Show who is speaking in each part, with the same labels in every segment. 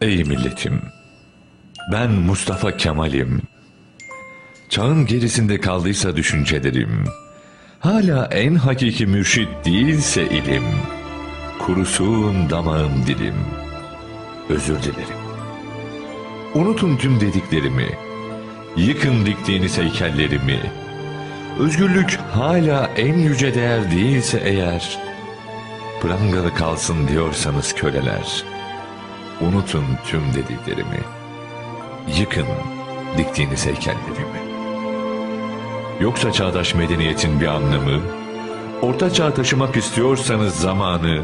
Speaker 1: Ey milletim! Ben Mustafa Kemal'im. Çağın gerisinde kaldıysa düşüncelerim, hala en hakiki mürşit değilse ilim, kurusun damağım dilim, özür dilerim. Unutun tüm dediklerimi, yıkın diktiğiniz heykellerimi, özgürlük hala en yüce değer değilse eğer, prangalı kalsın diyorsanız köleler, unutun tüm dediklerimi, yıkın diktiğiniz heykellerimi. Yoksa çağdaş medeniyetin bir anlamı, orta çağ taşımak istiyorsanız zamanı,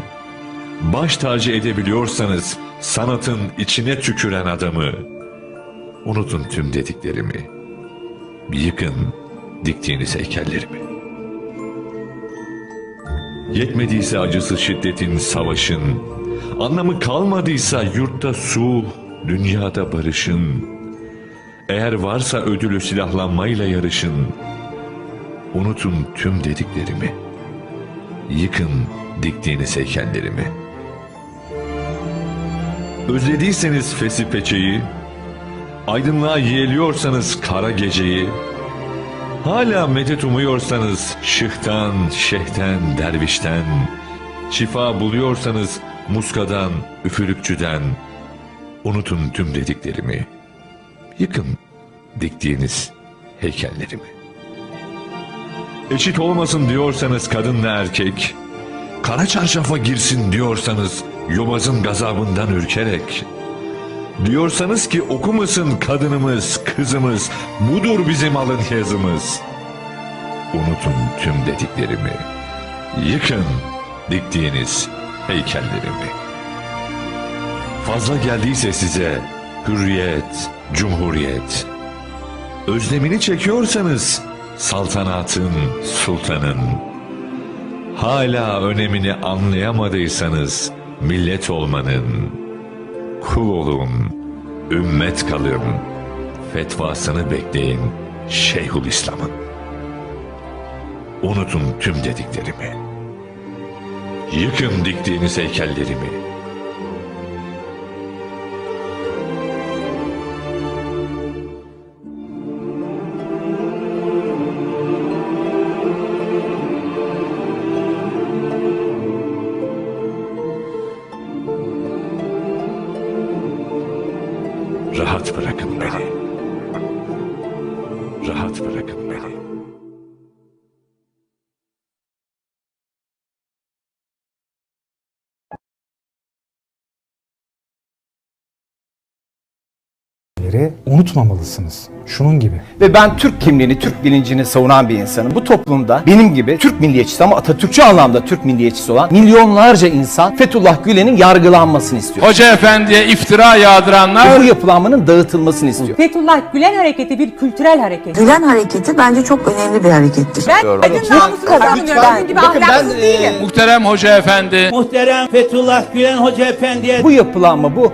Speaker 1: baş tacı edebiliyorsanız sanatın içine tüküren adamı, unutun tüm dediklerimi, yıkın diktiğiniz heykellerimi. Yetmediyse acısı şiddetin, savaşın, anlamı kalmadıysa yurtta sulh, dünyada barışın, eğer varsa ödülü silahlanmayla yarışın, unutun tüm dediklerimi, yıkın diktiğiniz heykellerimi. Özlediyseniz fesi peçeyi, aydınlığa yeğliyorsanız kara geceyi, hala medet umuyorsanız şıhtan, şeyhten, dervişten, şifa buluyorsanız muskadan, üfürükçüden, unutun tüm dediklerimi, yıkın diktiğiniz heykellerimi. Eşit olmasın diyorsanız kadınla erkek, kara çarşafa girsin diyorsanız yobazın gazabından ürkerek, diyorsanız ki okumasın kadınımız, kızımız, budur bizim alın yazımız. Unutun tüm dediklerimi, yıkın diktiğiniz heykellerimi. Fazla geldiyse size hürriyet, cumhuriyet, özlemini çekiyorsanız saltanatın, sultanın, hala önemini anlayamadıysanız millet olmanın, kul olun, ümmet kalın, fetvasını bekleyin Şeyhül İslam'ın. Unutun tüm dediklerimi. Yıkın diktiğiniz heykellerimi. Rahat bırakın beni. Rahat bırakın beni.
Speaker 2: Leri unutmamalısınız. Şunun gibi.
Speaker 3: Ve ben Türk kimliğini, Türk bilincini savunan bir insanım. Bu toplumda benim gibi Türk milliyetçisi ama Atatürkçü anlamda Türk milliyetçisi olan milyonlarca insan Fethullah Gülen'in yargılanmasını istiyor.
Speaker 4: Hoca efendiye iftira yağdıranlar
Speaker 3: Bu yapılanmanın dağıtılmasını istiyor.
Speaker 5: Fethullah Gülen hareketi bir kültürel hareket.
Speaker 6: Gülen hareketi bence çok önemli bir harekettir.
Speaker 5: Ben kadın namusunu savunuyorum. Sizin gibi ahlaksız değilim.
Speaker 4: muhterem hoca efendi
Speaker 7: Muhterem Fethullah Gülen Hoca Efendi'ye
Speaker 3: Bu yapılanma bu.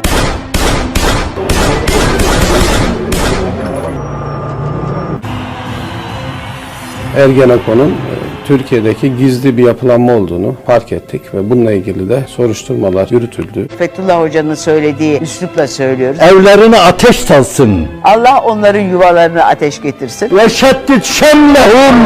Speaker 8: Ergenekon'un Türkiye'deki gizli bir yapılanma olduğunu fark ettik ve bununla ilgili de soruşturmalar yürütüldü.
Speaker 9: Fethullah Hoca'nın söylediği üslupla söylüyoruz.
Speaker 10: Evlerine ateş salsın.
Speaker 9: Allah onların yuvalarını ateş getirsin.
Speaker 10: Ve şeddit şemlehum.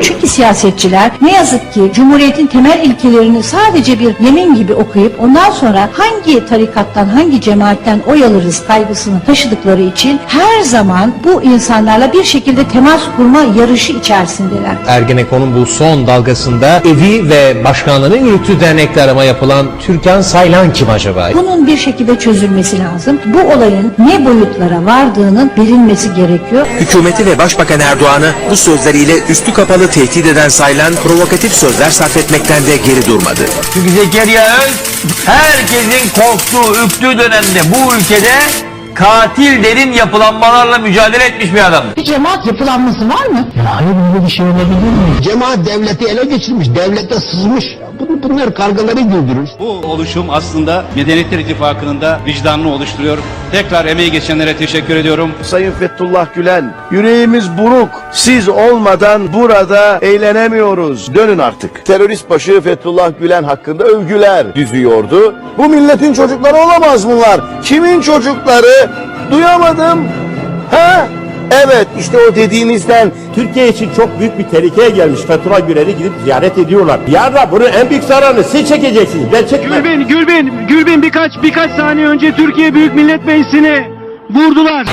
Speaker 11: Çünkü siyasetçiler ne yazık ki Cumhuriyet'in temel ilkelerini sadece bir yemin gibi okuyup ondan sonra hangi tarikattan hangi cemaatten oy alırız kaygısını taşıdıkları için her zaman bu insanlarla bir şekilde temas kurma yarışı içerisindeler.
Speaker 10: Ergenekon'un bu son dalgasında evi ve başkanlığını yürüttüğü dernekle arama yapılan Türkan Saylan kim acaba?
Speaker 11: Bunun bir şekilde çözülmesi lazım. Bu olayın ne boyutlara vardığının bilinmesi gerekiyor.
Speaker 12: Hükümeti ve Başbakan Erdoğan'ı bu sözleriyle üstü kapalı tehdit eden sayılan provokatif sözler sarf etmekten de geri durmadı.
Speaker 10: Çünkü Zekeriya Öz herkesin korktuğu, üktüğü dönemde bu ülkede katil derin yapılanmalarla mücadele etmiş bir adamdır.
Speaker 11: Bir cemaat yapılanması var mı?
Speaker 10: Hayır böyle bir şey olabilir mi?
Speaker 12: Cemaat devleti ele geçirmiş, devlete sızmış. Bunu
Speaker 10: bunlar kargaları güldürür.
Speaker 7: Bu oluşum aslında Medeniyetler İttifakı'nın da vicdanını oluşturuyor. Tekrar emeği geçenlere teşekkür ediyorum.
Speaker 3: Sayın Fethullah Gülen, yüreğimiz buruk. Siz olmadan burada eğlenemiyoruz. Dönün artık. Terörist başı Fethullah Gülen hakkında övgüler düzüyordu. Bu milletin çocukları olamaz bunlar. Kimin çocukları? Duyamadım. Ha? Evet işte o dediğinizden
Speaker 7: Türkiye için çok büyük bir tehlikeye gelmiş. Fethullah Gülen'i gidip ziyaret ediyorlar. Yarın bunun en büyük zararını siz çekeceksiniz. Ben çekmem.
Speaker 10: Gülbin, Gülbin, Gülbin birkaç birkaç saniye önce Türkiye Büyük Millet Meclisi'ni vurdular.